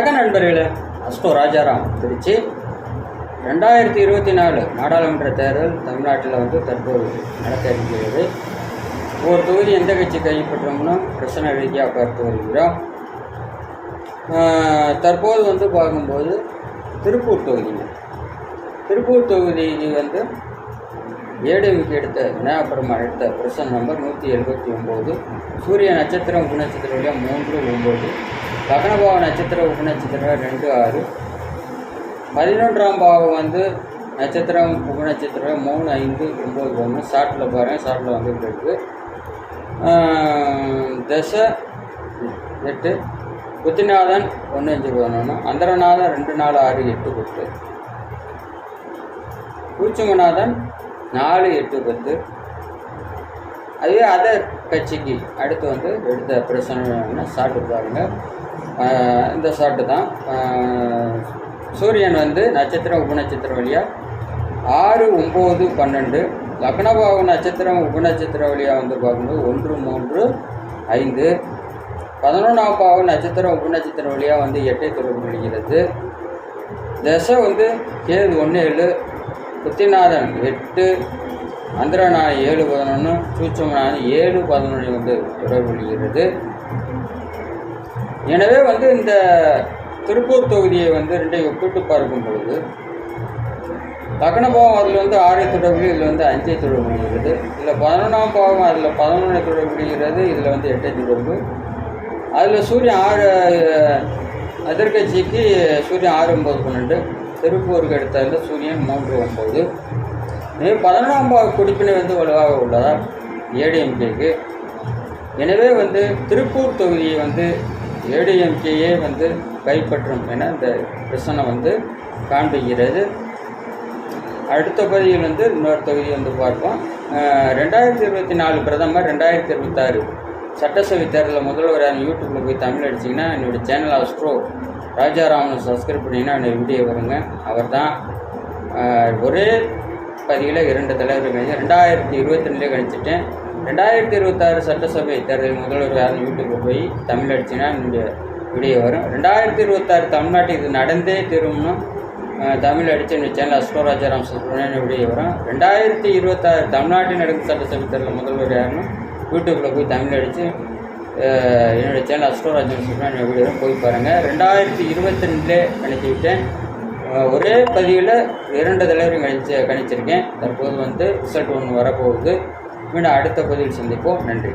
வணக்கம் நண்பர்களே அஸ்டோ ராஜாராம் திருச்சி. ரெண்டாயிரத்தி இருபத்தி நாலு நாடாளுமன்ற தேர்தல் தமிழ்நாட்டில் வந்து தற்போது நடக்க இருக்கிறது. ஒரு தொகுதி எந்த கட்சி கைப்பற்றோம்னா பிரச்சனை ரீதியாக பார்த்து வருகிறோம். தற்போது வந்து பார்க்கும்போது திருப்பூர் தொகுதிங்க திருப்பூர் தொகுதி வந்து ஏடிஎம்கே எடுத்த விநாயகபுரம் எடுத்த பிரசன் நம்பர் நூற்றி எழுபத்தி ஒம்பது. சூரிய நட்சத்திரம் உபநட்சத்திர மூன்று ஒம்பது. லக்னபாவ நட்சத்திரம் உபநட்சத்திரம் ரெண்டு ஆறு. பதினொன்றாம் பாவம் வந்து நட்சத்திரம் உபநட்சத்திரம் மூணு ஐந்து ஒம்பது ஒன்று. ஷார்ட்டில் பாருங்கள் ஷார்ட்டில் வந்துட்டு இருக்கு. தசை எட்டு புத்திநாதன் ஒன்று அஞ்சு பதினொன்று அந்தரநாதன் ரெண்டு நாலு ஆறு எட்டு பத்து. பூச்சிமநாதன் நாலு எட்டு பத்து. அதுவே அதர் கட்சிக்கு அடுத்து வந்து எடுத்த பிரச்சனை ஷார்ட்டு பாருங்கள் இந்த சாட்டு தான். சூரியன் வந்து நட்சத்திரம் உபநட்சத்திரம் வழியாக ஆறு ஒம்பது பன்னெண்டு லக்னபாவு நட்சத்திரம் உபநட்சத்திரம் வழியாக வந்து பார்க்கும்போது ஒன்று மூன்று ஐந்து பதினொன்றாம் பாவம் நட்சத்திரம் உபநட்சத்திரம் வழியாக வந்து எட்டை தொடர்பு கொள்கிறது தசை வந்து கேது ஒன்று ஏழு புத்திநாதன் எட்டு அந்தரநாள் ஏழு பதினொன்று சூட்சமநாதன் ஏழு பதினொன்று வந்து தொடர்புகிறது. எனவே வந்து இந்த திருப்பூர் தொகுதியை வந்து ரெண்டையும் ஒப்பிட்டு பார்க்கும் பொழுது லக்னபாவம் அதில் வந்து ஆறை தொடர்பு இதில் வந்து அஞ்சை தொடர்புகிறது இதில் பதினொன்றாம் பாவம் அதில் பதினொன்று தொடர்புகிறது இதில் வந்து எட்டை தொடர்பு. அதில் சூரியன் ஆறு எதிர்கட்சிக்கு சூரியன் ஆறு ஒம்பது பன்னெண்டு. திருப்பூருக்கு எடுத்ததில் சூரியன் மூன்று ஒம்பது எனவே பதினொன்றாம் பாவ குடிப்பினை வந்து வலுவாக உள்ளதால் ஏடிஎம்கேக்கு. எனவே வந்து திருப்பூர் தொகுதியை வந்து ஏடிஎம்கேயே வந்து கைப்பற்றும் என இந்த பிரச்சனை வந்து காண்பிக்கிறது. அடுத்த பகுதியில் வந்து இன்னொரு தொகுதி வந்து பார்ப்போம். ரெண்டாயிரத்தி இருபத்தி நாலு பிரதமர் ரெண்டாயிரத்தி இருபத்தாறு சட்டசபை தேர்தலில் முதல்வரான யூடியூப்பில் போய் தமிழ் அடிச்சிங்கன்னா என்னுடைய சேனல் அஸ்ட்ரோ ராஜாராமன் சப்ஸ்கிரைப் பண்ணிங்கன்னா என்னுடைய வீடியோ வருங்க. அவர் தான் ஒரே பதிவில் இரண்டு தலைவர்கள் கணிச்சு ரெண்டாயிரத்தி இருபத்தி ரெண்டுலேயே கணிச்சிட்டேன். ரெண்டாயிரத்தி இருபத்தாறு சட்டசபை தேர்தல் முதல்வர் யாரும் யூடியூப்பில் போய் தமிழ் அடிச்சுன்னா என்னுடைய வீடியோ வரும். ரெண்டாயிரத்தி இருபத்தாறு தமிழ்நாட்டுக்கு இது நடந்தே திரும்பணும் தமிழ் அடித்து என்னுடைய சேனல் அஸ்டோ ராஜாராம் சுப்ரமணியன் வீடியோ வரும். ரெண்டாயிரத்தி இருபத்தாறு தமிழ்நாட்டில் நடக்கும் சட்டசபை தேர்தல் முதல்வர் யாருன்னு யூடியூப்பில் போய் தமிழ் அடித்து என்னுடைய சேனல் அஸ்வராஜன் ராஜாராம் சுப்ரமணியன் வீடியோ போய் பாருங்கள் ரெண்டாயிரத்தி இருபத்தி ரெண்டுலேயே அனுப்பிவிட்டேன் ஒரே பதிவில் இரண்டு தலைவரும் கணிச்சு கணிச்சிருக்கேன். தற்போது வந்து ரிசல்ட் ஒன்று வரப்போகுது. மீண்டும் அடுத்த பதிவில் சந்திப்போம். நன்றி.